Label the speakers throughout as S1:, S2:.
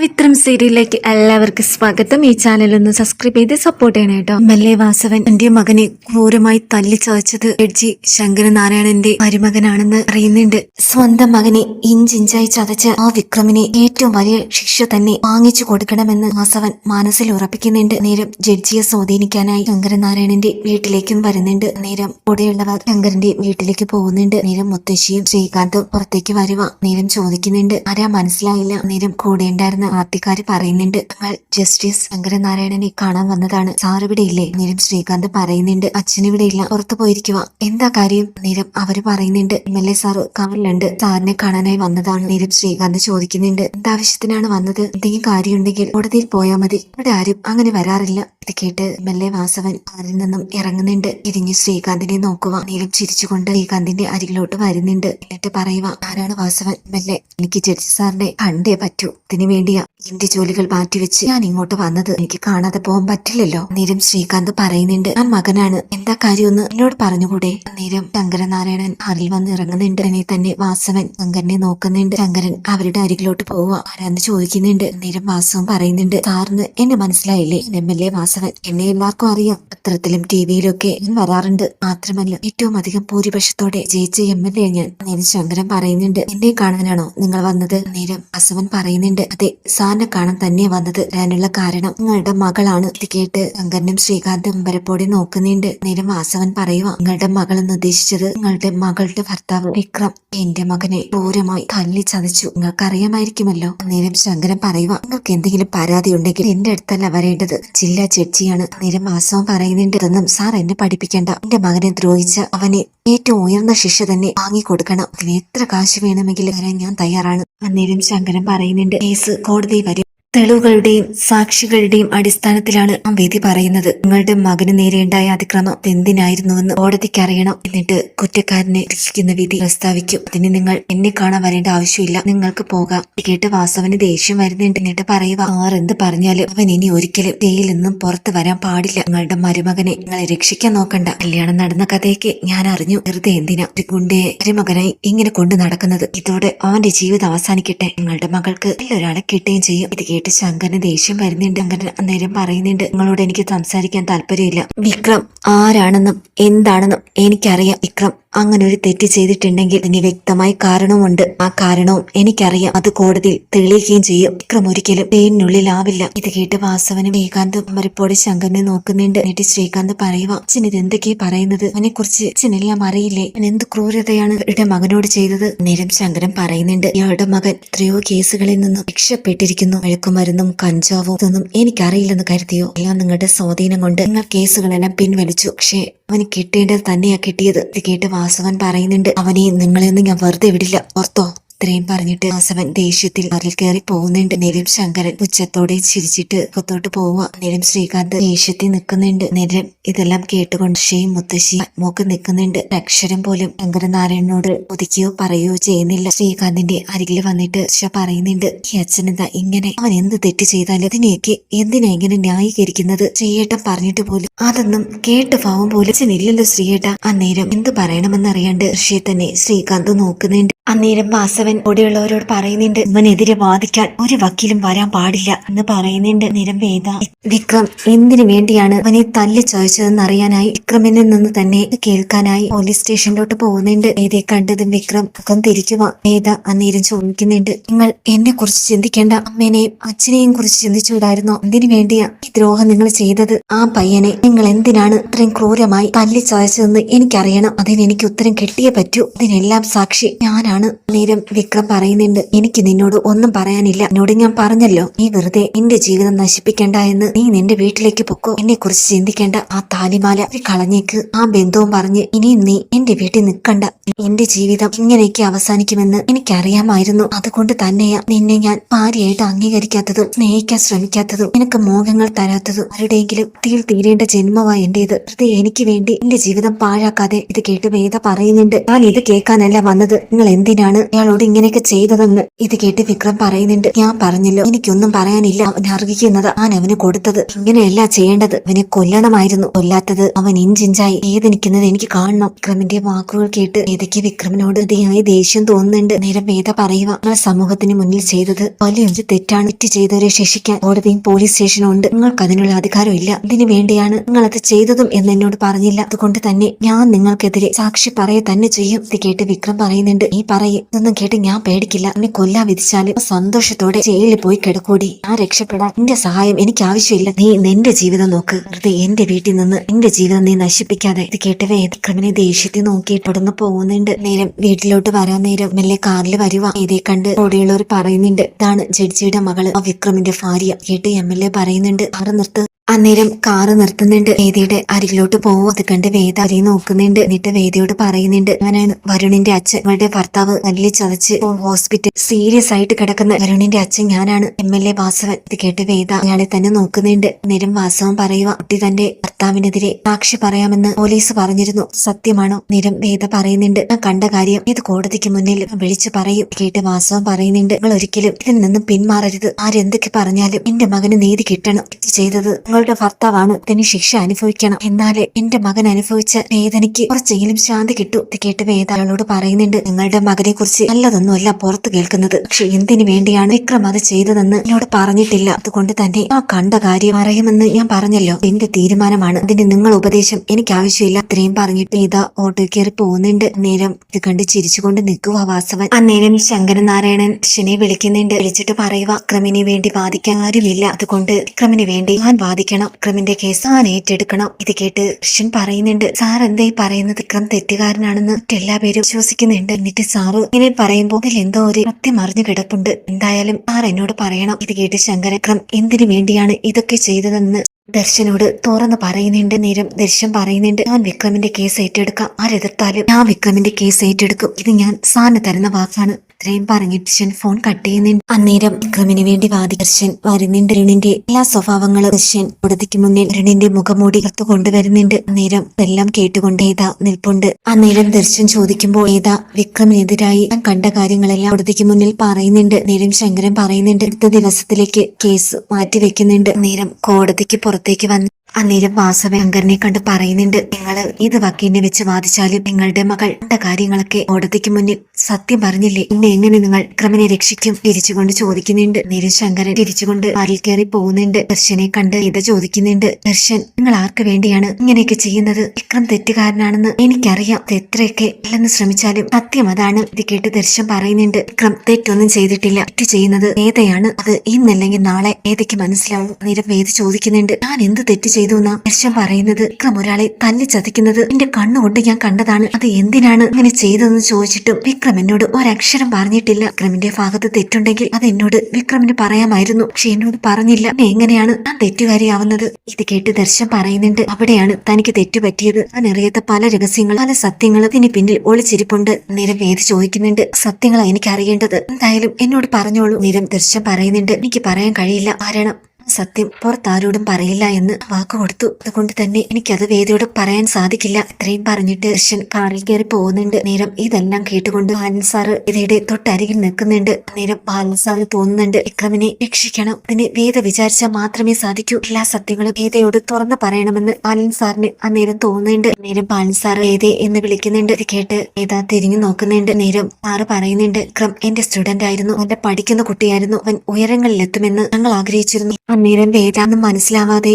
S1: പവിത്രം സീരിയലിലേക്ക് എല്ലാവർക്കും സ്വാഗതം. ഈ ചാനൽ ഒന്ന് സബ്സ്ക്രൈബ് ചെയ്ത് സപ്പോർട്ട് ചെയ്യണം കേട്ടോ മെല്ലെ വാസവൻ എന്റെ മകനെ ക്രൂരമായി തല്ലി ചതച്ചത് ജഡ്ജി ശങ്കരനാരായണന്റെ മരുമകനാണെന്ന് അറിയുന്നുണ്ട്. സ്വന്തം മകനെ ഇഞ്ചിഞ്ചായി ചതച്ച ആ വിക്രമിനെ ഏറ്റവും വലിയ ശിക്ഷ തന്നെ വാങ്ങിച്ചു കൊടുക്കണമെന്ന് വാസവൻ മനസ്സിൽ ഉറപ്പിക്കുന്നുണ്ട്. നേരം ജഡ്ജിയെ സ്വാധീനിക്കാനായി ശങ്കരനാരായണന്റെ വീട്ടിലേക്കും വരുന്നുണ്ട്. നേരം കൂടെയുള്ളവർ ശങ്കരന്റെ വീട്ടിലേക്ക് പോകുന്നുണ്ട്. നേരം മുത്തശ്ശിയും ശ്രീകാന്തും പുറത്തേക്ക് വരുക നേരം ചോദിക്കുന്നുണ്ട് ആരാ മനസ്സിലായില്ല? നേരം കൂടെ ഉണ്ടായിരുന്ന പാർട്ടിക്കാര് പറയുന്നുണ്ട്. ഞങ്ങൾ ജസ്റ്റിസ് ശങ്കരനാരായണനെ കാണാൻ വന്നതാണ്. സാർ ഇവിടെ ഇല്ലേ? നിരം ശ്രീകാന്ത് പറയുന്നുണ്ട്. അച്ഛൻ ഇവിടെ ഇല്ല. പുറത്തു പോയിരിക്കുക എന്താ കാര്യം? നിരം അവർ പറയുന്നുണ്ട്. എം എൽ എ സാർ കവറിലുണ്ട്. സാറിനെ കാണാനായി വന്നതാണ്. നിരം ശ്രീകാന്ത് ചോദിക്കുന്നുണ്ട്. എന്താവശ്യത്തിനാണ് വന്നത്? എന്തെങ്കിലും കാര്യമുണ്ടെങ്കിൽ കോടതിയിൽ പോയാൽ മതി. ഇവിടെ ആരും അങ്ങനെ വരാറില്ല. ഇത് കേട്ട് മെല്ലെ വാസവൻ കാറിൽ നിന്നും ഇറങ്ങുന്നുണ്ട്. തിരിഞ്ഞ് ശ്രീകാന്തിനെ നോക്കുക നീലം ചിരിച്ചുകൊണ്ട് ശ്രീകാന്തിന്റെ അരികിലോട്ട് വരുന്നുണ്ട്. എന്നിട്ട് പറയുക ആരാണ് വാസവൻ? മെല്ലെ. എനിക്ക് ജഡ്ജി സാറിനെ കണ്ടേ പറ്റൂ. ഇതിനു വേണ്ടിയാ എന്റെ ജോലികൾ മാറ്റിവെച്ച് ഞാൻ ഇങ്ങോട്ട് വന്നത്. എനിക്ക് കാണാതെ പോകാൻ പറ്റില്ലല്ലോ. നീരം ശ്രീകാന്ത് പറയുന്നുണ്ട് ഞാൻ മകനാണ്. എന്താ കാര്യമൊന്ന് എന്നോട് പറഞ്ഞുകൂടെ? നേരം ശങ്കരനാരായണൻ കാറിൽ വന്ന് ഇറങ്ങുന്നുണ്ട്. അതിനെ തന്നെ വാസവൻ ശങ്കരനെ നോക്കുന്നുണ്ട്. ശങ്കരൻ അവരുടെ അരികിലോട്ട് പോവുക ആരാന്ന് ചോദിക്കുന്നുണ്ട്. നേരം വാസവൻ പറയുന്നുണ്ട് സാറിന് എന്നെ മനസ്സിലായില്ലേ? എം എൽ എ എന്നെ എല്ലാവർക്കും അറിയാം. പത്രത്തിലും ടിവിയിലൊക്കെ ഞാൻ വരാറുണ്ട്. മാത്രമല്ല ഏറ്റവും അധികം ഭൂരിപക്ഷത്തോടെ ജയിച്ച എം എൽ എ ഞാൻ നേരം ശങ്കരൻ പറയുന്നുണ്ട്. എന്നെ കാണാനാണോ നിങ്ങൾ വന്നത്? നേരം വാസവൻ പറയുന്നുണ്ട്. അതെ സാറിനെ കാണാൻ തന്നെ വന്നത്. വരാനുള്ള കാരണം നിങ്ങളുടെ മകളാണ്. ഇത് കേട്ട് ശങ്കരനും ശ്രീകാന്തും അമ്പരപ്പോടെ നോക്കുന്നുണ്ട്. നേരം വാസവൻ പറയുക നിങ്ങളുടെ മകൾ എന്ന് ഉദ്ദേശിച്ചത് നിങ്ങളുടെ മകളുടെ ഭർത്താവ് വിക്രം എന്റെ മകനെ ക്രൂരമായി തല്ലി ചതച്ചു. നിങ്ങൾക്ക് അറിയാമായിരിക്കുമല്ലോ നേരം ശങ്കരൻ പറയുക നിങ്ങൾക്ക് എന്തെങ്കിലും പരാതി ഉണ്ടെങ്കിൽ എന്റെ അടുത്തല്ല വരേണ്ടത്. ജില്ലാ ജഡ്ജിയാണ് നേരം ആസവം പറയുന്നുണ്ടെന്നും സാർ എന്നെ പഠിപ്പിക്കേണ്ട. എന്റെ മകനെ ദ്രോഹിച്ച അവനെ ഏറ്റവും ഉയർന്ന ശിക്ഷ തന്നെ വാങ്ങിക്കൊടുക്കണം. അതിന് എത്ര കാശ് വേണമെങ്കിലും തരാൻ ഞാൻ തയ്യാറാണ്. അന്നേരം ശങ്കരൻ പറയുന്നുണ്ട് കേസ് കോടതി വരും. തെളിവുകളുടെയും സാക്ഷികളുടെയും അടിസ്ഥാനത്തിലാണ് ആ വിധി പറയുന്നത്. നിങ്ങളുടെ മകന് നേരെയുണ്ടായ അതിക്രമം എന്തിനായിരുന്നുവെന്ന് കോടതിക്ക് അറിയണം. എന്നിട്ട് കുറ്റക്കാരനെ രക്ഷിക്കുന്ന വിധി പ്രസ്താവിക്കും. അതിന് നിങ്ങൾ എന്നെ കാണാൻ വരേണ്ട ആവശ്യമില്ല. നിങ്ങൾക്ക് പോകാം. കേട്ട് വാസവന് ദേഷ്യം വരുന്നുണ്ട്. എന്നിട്ട് പറയുക ആർ എന്ത് പറഞ്ഞാലും അവൻ ഇനി ഒരിക്കലും ജയിലിൽ നിന്നും പുറത്തു വരാൻ പാടില്ല. നിങ്ങളുടെ മരുമകനെ നിങ്ങളെ രക്ഷിക്കാൻ നോക്കണ്ട. കല്യാണം നടന്ന കഥയൊക്കെ ഞാൻ അറിഞ്ഞു. വെറുതെ എന്തിനാ ഒരു ഗുണ്ടയെ മരുമകനായി ഇങ്ങനെ കൊണ്ടു നടക്കുന്നത്? ഇതോടെ അവന്റെ ജീവിതം അവസാനിക്കട്ടെ. നിങ്ങളുടെ മകൾക്ക് ഒരാളെ കിട്ടുകയും ചെയ്യും. ഇത് കേട്ട് ശങ്കരന് ദേഷ്യം വരുന്നുണ്ട്. ശങ്കരൻ അന്നേരം പറയുന്നുണ്ട് നിങ്ങളോട് എനിക്ക് സംസാരിക്കാൻ താല്പര്യമില്ല. വിക്രം ആരാണെന്നും എന്താണെന്നും എനിക്കറിയാം. വിക്രം അങ്ങനെ ഒരു തെറ്റ് ചെയ്തിട്ടുണ്ടെങ്കിൽ അതിന് വ്യക്തമായ കാരണമുണ്ട് ആ കാരണവും എനിക്കറിയാം. അത് കോടതിയിൽ തെളിയിക്കുകയും ചെയ്യും. വിക്രം ഒരിക്കലും തേനിനുള്ളിലാവില്ല ഇത് കേട്ട് വാസവനും ശ്രീകാന്ത് മരപ്പോടെ ശങ്കരനെ നോക്കുന്നുണ്ട്. എന്നിട്ട് ശ്രീകാന്ത് പറയുക അച്ഛൻ ഇത് എന്തൊക്കെയാ പറയുന്നത്? അവനെ കുറിച്ച് അച്ഛനെല്ലാം അറിയില്ലേ? അവൻ എന്ത് ക്രൂരതയാണ് ഇവരുടെ മകനോട് ചെയ്തത്? നേരം ശങ്കരൻ പറയുന്നുണ്ട് ഇയാളുടെ മകൻ എത്രയോ കേസുകളിൽ നിന്നും രക്ഷപ്പെട്ടിരിക്കുന്നു. വഴക്കുമരുന്നും കഞ്ചാവും ഇതൊന്നും എനിക്കറിയില്ലെന്ന് കരുതിയോ? എല്ലാം നിങ്ങളുടെ സ്വാധീനം കൊണ്ട് നിങ്ങൾ കേസുകളെല്ലാം പിൻവലിച്ചു. പക്ഷേ അവന് കിട്ടേണ്ടത് തന്നെയാ കിട്ടിയത്. ഇത് കേട്ട് വാസവൻ പറയുന്നുണ്ട് അവനെ നിങ്ങളെയൊന്നും ഞാൻ വെറുതെ വിടില്ല. ഓർത്തോ? ഇത്രയും പറഞ്ഞിട്ട് വാസവൻ ദേഷ്യത്തിൽ കാറിൽ കയറി പോകുന്നുണ്ട്. നേരം ശങ്കരൻ ഉച്ചത്തോടെ ചിരിച്ചിട്ട് പുറത്തോട്ട് പോവുക. നേരം ശ്രീകാന്ത് ദേഷ്യത്തിൽ നിൽക്കുന്നുണ്ട്. നേരം ഇതെല്ലാം കേട്ടുകൊണ്ട് ഷെയും മുത്തശ്ശി മോക്ക് നിൽക്കുന്നുണ്ട്. അക്ഷരം പോലും ശങ്കരനാരായണനോട് ഒതുക്കിയോ പറയുകയോ ചെയ്യുന്നില്ല. ശ്രീകാന്തിന്റെ അരികിൽ വന്നിട്ട് ഷ പറയുന്നുണ്ട് ഈ അച്ഛനെന്താ ഇങ്ങനെ അവൻ എന്ത് തെറ്റ് ചെയ്താലും അതിനെയൊക്കെ എന്തിനാ ഇങ്ങനെ ന്യായീകരിക്കുന്നത്? ശ്രീയേട്ടൻ പറഞ്ഞിട്ട് പോലും അതൊന്നും കേട്ട് ഭാവം പോലും അച്ഛനില്ലല്ലോ ശ്രീയേട്ട. അന്നേരം എന്ത് പറയണമെന്നറിയാണ്ട് ഋഷിയെ തന്നെ ശ്രീകാന്ത് നോക്കുന്നുണ്ട്. അന്നേരം വാസവൻ കൂടെയുള്ളവരോട് പറയുന്നുണ്ട് ഇവനെതിരെ വാദിക്കാൻ ഒരു വക്കീലും വരാൻ പാടില്ല എന്ന് പറയുന്നുണ്ട് നിരം വേദ. വിക്രം എന്തിനു വേണ്ടിയാണ് അവനെ തല്ലി ചോദിച്ചതെന്ന് അറിയാനായി വിക്രമിനിൽ നിന്ന് തന്നെ കേൾക്കാനായി പോലീസ് സ്റ്റേഷനിലോട്ട് പോകുന്നുണ്ട്. വേദയെ കണ്ടതും വിക്രം മുഖം വാ. വേദ അന്നേരം ചോദിക്കുന്നുണ്ട് നിങ്ങൾ എന്നെ കുറിച്ച് ചിന്തിക്കേണ്ട? അമ്മേനെയും അച്ഛനെയും കുറിച്ച് ചിന്തിച്ചുകൂടായിരുന്നോ എന്തിനു വേണ്ടിയാ ഈ ദ്രോഹം നിങ്ങൾ ചെയ്തത്? ആ പയ്യനെ നിങ്ങൾ എന്തിനാണ് ഇത്രയും ക്രൂരമായി തല്ലി ചോദിച്ചതെന്ന് എനിക്കറിയണം. അതിന് എനിക്ക് ഉത്തരം കിട്ടിയേ പറ്റൂ. ഇതിനെല്ലാം സാക്ഷി ഞാനാണ്. നേരം വിക്രം പറയുന്നുണ്ട്. എനിക്ക് നിന്നോട് ഒന്നും പറയാനില്ല. എന്നോട് ഞാൻ പറഞ്ഞല്ലോ. നീ വെറുതെ എന്റെ ജീവിതം നശിപ്പിക്കേണ്ട എന്ന്. നീ നിന്റെ വീട്ടിലേക്ക് പൊക്കോ. എന്നെ കുറിച്ച് ചിന്തിക്കേണ്ട ആ താലിമാല കളഞ്ഞേക്ക്. ആ ബന്ധവും പറഞ്ഞ് ഇനിയും നീ എന്റെ വീട്ടിൽ നിൽക്കണ്ട. എന്റെ ജീവിതം ഇങ്ങനെയൊക്കെ അവസാനിക്കുമെന്ന് എനിക്കറിയാമായിരുന്നു. അതുകൊണ്ട് തന്നെയാ നിന്നെ ഞാൻ ഭാര്യയായിട്ട് അംഗീകരിക്കാത്തതും സ്നേഹിക്കാൻ ശ്രമിക്കാത്തതും എനിക്ക് മോഹങ്ങൾ തരാത്തതും ആരുടെയെങ്കിലും തീൽ തീരേണ്ട ജന്മമായി എന്റേത്. വെറുതെ എനിക്ക് വേണ്ടി എന്റെ ജീവിതം പാഴാക്കാതെ ഇത് കേട്ട് വേദ പറയുന്നുണ്ട്. ഞാൻ ഇത് കേൾക്കാനല്ല വന്നത്. നിങ്ങൾ എന്തിനാ എന്തിനാണ് അയാളോട് ഇങ്ങനെയൊക്കെ ചെയ്തതെന്ന്? ഇത് കേട്ട് വിക്രം പറയുന്നുണ്ട്. ഞാൻ പറഞ്ഞല്ലോ. എനിക്കൊന്നും പറയാനില്ല. അവൻ അർഹിക്കുന്നത് ഞാൻ അവന് കൊടുത്തത്. ഇങ്ങനെയല്ല ചെയ്യേണ്ടത്. അവനെ കൊല്ലണമായിരുന്നു. കൊല്ലാത്തത് അവൻ ഇഞ്ചിഞ്ചായി. വേദനിക്കുന്നത് എനിക്ക് കാണണം. വിക്രമിന്റെ വാക്കുകൾ കേട്ട് വേദയ്ക്ക് വിക്രമിനോട് അതിയായി ദേഷ്യം തോന്നുന്നുണ്ട്. നേരം വേദ പറയുക നിങ്ങൾ സമൂഹത്തിന് മുന്നിൽ ചെയ്തത് വലിയൊരു തെറ്റാണ്. തെറ്റ് ചെയ്തവരെ ശിക്ഷിക്കാൻ കോടതിയും പോലീസ് സ്റ്റേഷനും ഉണ്ട് നിങ്ങൾക്ക് അതിനുള്ള അധികാരമില്ല ഇതിനു വേണ്ടിയാണ് നിങ്ങൾ അത് ചെയ്തതും എന്ന് എന്നോട് പറഞ്ഞില്ല. അതുകൊണ്ട് തന്നെ ഞാൻ നിങ്ങൾക്കെതിരെ സാക്ഷി പറയ തന്നെ ചെയ്യും. ഇത് കേട്ട് വിക്രം പറയുന്നുണ്ട്. നീ പറയും. ഇതൊന്നും കേട്ട് ഞാൻ പേടിക്കില്ല. എന്നെ കൊല്ലാൻ വിധിച്ചാലും സന്തോഷത്തോടെ ജയിലിൽ പോയി കിടക്കൂടി. ഞാൻ രക്ഷപ്പെടാൻ നിന്റെ സഹായം എനിക്ക് ആവശ്യമില്ല നീ നിന്റെ ജീവിതം നോക്ക്. വെറുതെ എന്റെ വീട്ടിൽ നിന്ന് എന്റെ ജീവിതം നീ നശിപ്പിക്കാതെ. ഇത് കേട്ടവേ വിക്രമിനെ ദേഷ്യത്തിൽ നോക്കി തുടർന്ന് പോകുന്നുണ്ട്. നേരം വീട്ടിലോട്ട് വരാൻ നേരം മെല്ലെ കാറിൽ വരുക ഇതേ കണ്ട് കൂടെയുള്ളവർ പറയുന്നുണ്ട് ഇതാണ് ജഡ്ജിയുടെ മകൾ. ആ വിക്രമിന്റെ ഭാര്യ കേട്ട് എം എൽ എ പറയുന്നുണ്ട്. ആറ് നിർത്ത്? അന്നേരം കാറ് നിർത്തുന്നുണ്ട്. വേദിയുടെ അരികിലോട്ട് പോകും അത് കണ്ട് വേദ അരി നോക്കുന്നുണ്ട്. എന്നിട്ട് വേദിയോട് പറയുന്നുണ്ട് ഞാനാണ് വരുണിന്റെ അച്ഛൻ ഇവളുടെ ഭർത്താവ് നല്ല ചതച്ച് ഹോസ്പിറ്റൽ സീരിയസ് ആയിട്ട് കിടക്കുന്ന വരുണിന്റെ അച്ഛൻ ഞാനാണ്. M L A Vasavan. ഇത് കേട്ട് വേദ അയാളെ തന്നെ നോക്കുന്നുണ്ട്. അന്നേരം വാസവൻ പറയുക കുട്ടി തന്റെ ഭർത്താവിനെതിരെ സാക്ഷി പറയാമെന്ന് പോലീസ് പറഞ്ഞിരുന്നു. സത്യമാണോ? നിരം വേദ പറയുന്നുണ്ട് ഞാൻ കണ്ട കാര്യം ഇത് കോടതിക്ക് മുന്നിൽ വിളിച്ചു പറയും. കേട്ട് വാസവൻ പറയുന്നുണ്ട് നിങ്ങൾ ഒരിക്കലും ഇതിൽ നിന്നും പിന്മാറരുത്. ആരെന്തൊക്കെ പറഞ്ഞാലും എന്റെ മകന് നീതി കിട്ടണം. ചെയ്തത് ചെയ്തത് നിങ്ങളുടെ ഭർത്താവാണ് ഇതിന് ശിക്ഷ അനുഭവിക്കണം. എന്നാലേ എന്റെ മകൻ അനുഭവിച്ച വേദനയ്ക്ക് കുറച്ചെങ്കിലും ശാന്തി കിട്ടൂ. ഇത് കേട്ട് വേദ പറയുന്നുണ്ട് നിങ്ങളുടെ മകനെ കുറിച്ച് നല്ലതൊന്നുമല്ല പുറത്ത് കേൾക്കുന്നത്. പക്ഷെ എന്തിനു വേണ്ടിയാണ് വിക്രം അത് ചെയ്തതെന്ന് എന്നോട് പറഞ്ഞിട്ടില്ല. അതുകൊണ്ട് തന്നെ ആ കണ്ട കാര്യം അറിയുമെന്ന് ഞാൻ പറഞ്ഞല്ലോ. എന്റെ തീരുമാനമാണ്. അതിന് നിങ്ങൾ ഉപദേശം എനിക്ക് ആവശ്യമില്ല. ഇത്രയും പറഞ്ഞിട്ട് വേദ ഓട്ടോ കയറി പോകുന്നുണ്ട്. നേരം ഇത് കണ്ട് ചിരിച്ചുകൊണ്ട് നിൽക്കുക വാസവൻ. അന്നേരം ശങ്കരനാരായണൻ ശനെ വിളിക്കുന്നുണ്ട്. വിളിച്ചിട്ട് പറയുക ക്രമിന് വേണ്ടി ബാധിക്കാൻ ആരുമില്ല. അതുകൊണ്ട് വിക്രമിന് വേണ്ടി ഞാൻ വാദിക്കണം വിക്രമിന്റെ കേസ് ഞാൻ ഏറ്റെടുക്കണം. ഇത് കേട്ട് കൃഷ്ണൻ പറയുന്നുണ്ട് സാർ എന്താ പറയുന്നത്? വിക്രം തെറ്റുകാരനാണെന്ന് എല്ലാ പേരും വിശ്വസിക്കുന്നുണ്ട്. എന്നിട്ട് സാറ് ഇങ്ങനെ പറയുമ്പോൾ ഇതിൽ എന്തോ ഒരു സത്യം അറിഞ്ഞു കിടപ്പുണ്ട്. എന്തായാലും സാർ എന്നോട് പറയണം. ഇത് കേട്ട് ശങ്കരൻ വിക്രം എന്തിനു വേണ്ടിയാണ് ഇതൊക്കെ ചെയ്തതെന്ന്? ദർശനോട് തുറന്ന് പറയുന്നുണ്ട്. നേരം ദർശൻ പറയുന്നുണ്ട് ഞാൻ വിക്രമിന്റെ കേസ് ഏറ്റെടുക്കാം. ആരെതിർത്താലും ഞാൻ വിക്രമിന്റെ കേസ് ഏറ്റെടുക്കും. ഇത് ഞാൻ സാറിന് തരുന്ന വാക്കാണ്. ഇത്രയും പറഞ്ഞിട്ട് ഷൻ ഫോൺ കട്ട് ചെയ്യുന്നുണ്ട് അന്നേരം വിക്രമിന് വേണ്ടി വാദി ദർശൻ വരുന്നുണ്ട്. രുണിന്റെ എല്ലാ സ്വഭാവങ്ങളും ദർശൻ കോടതിക്ക് മുന്നിൽ രുണിന്റെ മുഖമൂടി കത്തു കൊണ്ടുവരുന്നുണ്ട്. അന്നേരം എല്ലാം കേട്ടുകൊണ്ട് ഏതാ നിൽപ്പുണ്ട്. അന്നേരം ദർശൻ ചോദിക്കുമ്പോൾ ഏതാ വിക്രമിനെതിരായി ഞാൻ കണ്ട കാര്യങ്ങളെല്ലാം കോടതിക്ക് മുന്നിൽ പറയുന്നുണ്ട്. നേരം ശങ്കരൻ പറയുന്നുണ്ട് അടുത്ത ദിവസത്തിലേക്ക് കേസ് മാറ്റിവെക്കുന്നുണ്ട്. നേരം കോടതിക്ക് പുറത്തേക്ക് വന്ന് അന്നേരം വാസവ ശങ്കരനെ കണ്ട് പറയുന്നുണ്ട് നിങ്ങൾ ഇത് വക്കീലിനെ വെച്ച് വാദിച്ചാലും നിങ്ങളുടെ മകൾ കണ്ട കാര്യങ്ങളൊക്കെ കോടതിക്ക് മുന്നിൽ സത്യം പറഞ്ഞില്ലേ? പിന്നെ എങ്ങനെ നിങ്ങൾ ക്രമനെ രക്ഷിക്കും? തിരിച്ചുകൊണ്ട് ചോദിക്കുന്നുണ്ട്. നേരം ശങ്കരൻ തിരിച്ചുകൊണ്ട് കാറിൽ കയറി പോകുന്നുണ്ട്. ദർശനെ കണ്ട് ഇത് ചോദിക്കുന്നുണ്ട് ദർശൻ നിങ്ങൾ ആർക്ക് വേണ്ടിയാണ് ഇങ്ങനെയൊക്കെ ചെയ്യുന്നത്? വിക്രം തെറ്റുകാരനാണെന്ന് എനിക്കറിയാം. എത്രയൊക്കെ അല്ലെന്ന് ശ്രമിച്ചാലും സത്യം അതാണ്. ഇത് കേട്ട് ദർശൻ പറയുന്നുണ്ട് വിക്രം തെറ്റൊന്നും ചെയ്തിട്ടില്ല. തെറ്റ് ചെയ്യുന്നത് വേദയാണ് അത് ഇന്നല്ലെങ്കിൽ നാളെ വേദയ്ക്ക് മനസ്സിലാവും? നേരം വേദ ചോദിക്കുന്നുണ്ട് ഞാൻ എന്ത് തെറ്റ് ചെയ്തു എന്നാ ദർശൻ പറയുന്നത്. വിക്രം ഒരാളെ തല്ലി ചതിക്കുന്നത് എന്റെ കണ്ണുകൊണ്ട് ഞാൻ കണ്ടതാണ്. അത് എന്തിനാണ് അങ്ങനെ ചെയ്തതെന്ന് ചോദിച്ചിട്ടും വിക്രം എന്നോട് ഒരക്ഷരം പറഞ്ഞിട്ടില്ല. വിക്രമിന്റെ ഭാഗത്ത് തെറ്റുണ്ടെങ്കിൽ അത് എന്നോട് വിക്രമിന് പറയാമായിരുന്നു. പക്ഷെ എന്നോട് പറഞ്ഞില്ല. എങ്ങനെയാണ് ഞാൻ തെറ്റുകാരിയാവുന്നത്? ഇത് കേട്ട് ദർശൻ പറയുന്നുണ്ട്. അവിടെയാണ് തനിക്ക് തെറ്റുപറ്റിയത്. താൻ അറിയാത്ത പല രഹസ്യങ്ങളും പല സത്യങ്ങളും ഇതിന് പിന്നിൽ ഒളിച്ചിരിപ്പുണ്ട്. നിരം വേദി ചോദിക്കുന്നുണ്ട്. സത്യങ്ങളാണ് എനിക്ക് അറിയേണ്ടത് എന്തായാലും എന്നോട് പറഞ്ഞോളൂ. നിരം ദർശൻ പറയുന്നുണ്ട്. എനിക്ക് പറയാൻ കഴിയില്ല. കാരണം സത്യം പുറത്താരോടും പറയില്ല എന്ന് വാക്ക് കൊടുത്തു. അതുകൊണ്ട് തന്നെ എനിക്കത് വേദിയോട് പറയാൻ സാധിക്കില്ല. ഇത്രയും പറഞ്ഞിട്ട് ദർശൻ കാറിൽ കയറി പോകുന്നുണ്ട്. നേരം ഇതെല്ലാം കേട്ടുകൊണ്ട് ബാലൻ സാറ് വേദയുടെ തൊട്ടരികിൽ നിൽക്കുന്നുണ്ട്. നേരം ബാലൻ സാറ് തോന്നുന്നുണ്ട് വിക്രമിനെ രക്ഷിക്കണം. അതിന് വേദ വിചാരിച്ചാൽ മാത്രമേ സാധിക്കൂ. എല്ലാ സത്യങ്ങളും വേദയോട് തുറന്നു പറയണമെന്ന് ബാലൻ സാറിന് അന്നേരം തോന്നുന്നുണ്ട്. നേരം ബാലൻ സാർ വേദ എന്ന് വിളിക്കുന്നുണ്ട്. ഇത് കേട്ട് വേദ തിരിഞ്ഞു നോക്കുന്നുണ്ട്. നേരം സാറ് പറയുന്നുണ്ട് വിക്രം എന്റെ സ്റ്റുഡന്റ് ആയിരുന്നു. അവന്റെ പഠിക്കുന്ന കുട്ടിയായിരുന്നു. അവൻ ഉയരങ്ങളിലെത്തുമെന്ന് ഞങ്ങൾ ആഗ്രഹിച്ചിരുന്നു. അന്നേരം വേദാന്ന് മനസ്സിലാവാതെ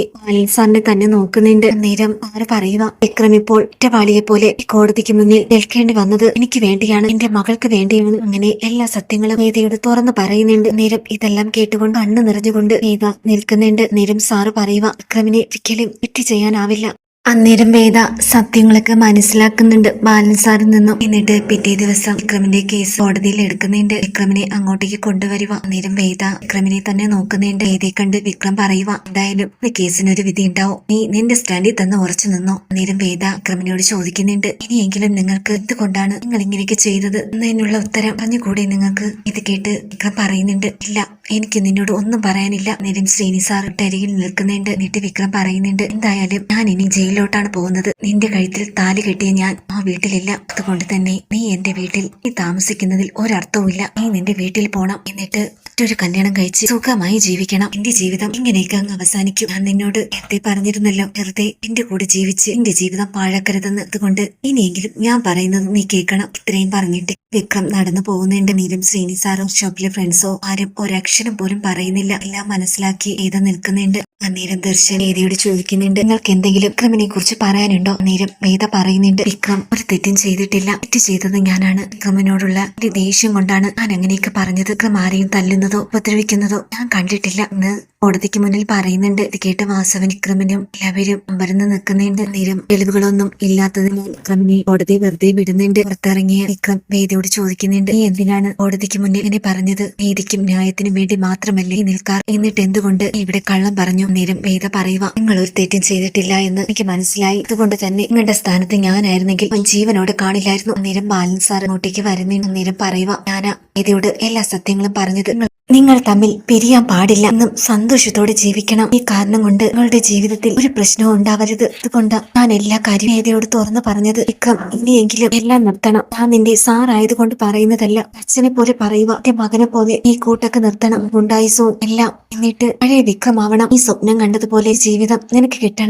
S1: സാറിനെ തന്നെ നോക്കുന്നുണ്ട്. അന്നേരം ആര് പറയുക വിക്രം ഇപ്പോൾ ഒറ്റവാളിയെ പോലെ കോടതിക്ക് മുന്നിൽ നിൽക്കേണ്ടി വന്നത് എനിക്ക് വേണ്ടിയാണ് എന്റെ മകൾക്ക് വേണ്ടിയാണ്. അങ്ങനെ എല്ലാ സത്യങ്ങളും വേദയോട് തുറന്നു പറയുന്നുണ്ട്. നേരം ഇതെല്ലാം കേട്ടുകൊണ്ട് കണ്ണു നിറഞ്ഞുകൊണ്ട് വേദ നിൽക്കുന്നുണ്ട്. നേരം സാറ് പറയുക വിക്രമിനെ ഒരിക്കലും തെറ്റ് ചെയ്യാനാവില്ല. അന്നേരം വേദ സത്യങ്ങളൊക്കെ മനസ്സിലാക്കുന്നുണ്ട്. ബാലൻ സാറിൽ നിന്നും. എന്നിട്ട് പിറ്റേ ദിവസം വിക്രമിന്റെ കേസ് കോടതിയിൽ എടുക്കുന്നുണ്ട്. വിക്രമിനെ അങ്ങോട്ടേക്ക് കൊണ്ടുവരിക. അന്നേരം വേദ വിക്രമിനെ തന്നെ നോക്കുന്നുണ്ട്. വേദയെ കണ്ട് വിക്രം പറയുക എന്തായാലും കേസിനൊരു വിധി ഉണ്ടാവും നീ നിന്റെ സ്റ്റാൻഡിൽ തന്നെ ഉറച്ചു നിന്നോ? അന്നേരം വേദ വിക്രമിനോട് ചോദിക്കുന്നുണ്ട് ഇനിയെങ്കിലും നിങ്ങൾക്ക് എന്തുകൊണ്ടാണ് നിങ്ങൾ ഇങ്ങനെയൊക്കെ ചെയ്തത്? എന്നതിനുള്ള ഉത്തരം പറഞ്ഞുകൂടെ നിങ്ങൾക്ക്? ഇത് കേട്ട് വിക്രം പറയുന്നുണ്ട് ഇല്ല എനിക്ക് നിന്നോട് ഒന്നും പറയാനില്ല. നിലം ശ്രീനി സാർ അരികിൽ നിൽക്കുന്നുണ്ട്. എന്നിട്ട് വിക്രം പറയുന്നുണ്ട്. എന്തായാലും ഞാൻ ഇനി ജയിലിലോട്ടാണ് പോകുന്നത്. നിന്റെ കഴുത്തിൽ താലി കെട്ടിയ ഞാൻ ആ വീട്ടിലില്ല. അതുകൊണ്ട് തന്നെ നീ എന്റെ വീട്ടിൽ നീ താമസിക്കുന്നതിൽ ഒരർത്ഥവുമില്ല. നീ നിന്റെ വീട്ടിൽ പോണം. എന്നിട്ട് മറ്റൊരു കല്യാണം കഴിച്ച് സുഖമായി ജീവിക്കണം. എന്റെ ജീവിതം ഇങ്ങനെയൊക്കെ അങ്ങ് അവസാനിക്കും. ഞാൻ നിന്നോട് നേരത്തെ പറഞ്ഞിരുന്നല്ലോ. വെറുതെ എന്റെ കൂടെ ജീവിച്ച് എന്റെ ജീവിതം പാഴാക്കരുതെന്ന്. അതുകൊണ്ട് ഇനിയെങ്കിലും ഞാൻ പറയുന്നത് നീ കേൾക്കണം. ഇത്രയും പറഞ്ഞിട്ട് വിക്രം നടന്നു പോകുന്നുണ്ട്. നീലം ശ്രീനി സാറോ ഷോപ്പിലെ ഫ്രണ്ട്സോ ആരും ഒരക്ഷരം പോലും പറയുന്നില്ല. എല്ലാം മനസ്സിലാക്കി ഏതാ നിൽക്കുന്നുണ്ട് അന്നേരം ദർശൻ വേദയോട് ചോദിക്കുന്നുണ്ട് നിങ്ങൾക്ക് എന്തെങ്കിലും വിക്രമിനെ കുറിച്ച് പറയാനുണ്ടോ? അന്നേരം വേദ പറയുന്നുണ്ട് വിക്രം ഒരു തെറ്റും ചെയ്തിട്ടില്ല. തെറ്റ് ചെയ്തത് ഞാനാണ്. വിക്രമിനോടുള്ള ഒരു ദേഷ്യം കൊണ്ടാണ് ഞാൻ അങ്ങനെയൊക്കെ പറഞ്ഞത്. വിക്രം ആരെയും തല്ലുന്നതോ ഉപദ്രവിക്കുന്നതോ ഞാൻ കണ്ടിട്ടില്ല എന്ന് കോടതിക്ക് മുന്നിൽ പറയുന്നുണ്ട്. ഇത് കേട്ട് വാസവൻ വിക്രമനും എല്ലാവരും അമ്പരന്ന് നിൽക്കുന്നുണ്ട്. നേരം തെളിവുകളൊന്നും ഇല്ലാത്തതിനാൽ വിക്രമിനെ കോടതി വെറുതെ വിടുന്നുണ്ട്. പുറത്തിറങ്ങിയ വിക്രം വേദിയോട് ചോദിക്കുന്നുണ്ട് നീ എന്തിനാണ് കോടതിക്ക് മുന്നിൽ ഇങ്ങനെ പറഞ്ഞത്? നീതിക്കും ന്യായത്തിനും വേണ്ടി മാത്രമല്ലേ നിൽക്കാർ എന്നിട്ട് എന്തുകൊണ്ട്? ഇവിടെ കള്ളം പറഞ്ഞു? നേരം വേദ പറയുക? നിങ്ങൾ ഒരു തെറ്റും ചെയ്തിട്ടില്ല എന്ന് എനിക്ക് മനസ്സിലായി. അതുകൊണ്ട് തന്നെ നിങ്ങളുടെ സ്ഥാനത്ത് ഞാനായിരുന്നെങ്കിൽ അവൻ ജീവനോട് കാണില്ലായിരുന്നു. നേരം ബാലൻ സാർ അങ്ങോട്ടേക്ക് വരുന്നുണ്ട് നേരം പറയുക ഞാൻ വേദയോട് എല്ലാ സത്യങ്ങളും പറഞ്ഞത്. നിങ്ങൾ തമ്മിൽ പിരിയാൻ പാടില്ല എന്നും സന്തോഷത്തോടെ ജീവിക്കണം. ഈ കാരണം കൊണ്ട് നിങ്ങളുടെ ജീവിതത്തിൽ ഒരു പ്രശ്നവും ഉണ്ടാവരുത്. അതുകൊണ്ട് ഞാൻ എല്ലാ കാര്യം ഏതയോട് തുറന്നു പറഞ്ഞത് ഇക്കം. ഇനിയെങ്കിലും എല്ലാം നിർത്തണം. ഞാൻ നിന്റെ സാറായതുകൊണ്ട് പറയുന്നതല്ല. അച്ഛനെ പോലെ പറയുക. എന്റെ മകനെ പോലെ ഈ കൂട്ടൊക്കെ നിർത്തണം. ഗുണ്ടായുസവും എല്ലാം എന്നിട്ട് പഴയ വിക്രമാവണം. ഈ സ്വപ്നം കണ്ടതുപോലെ ജീവിതം നിനക്ക് കിട്ടണം.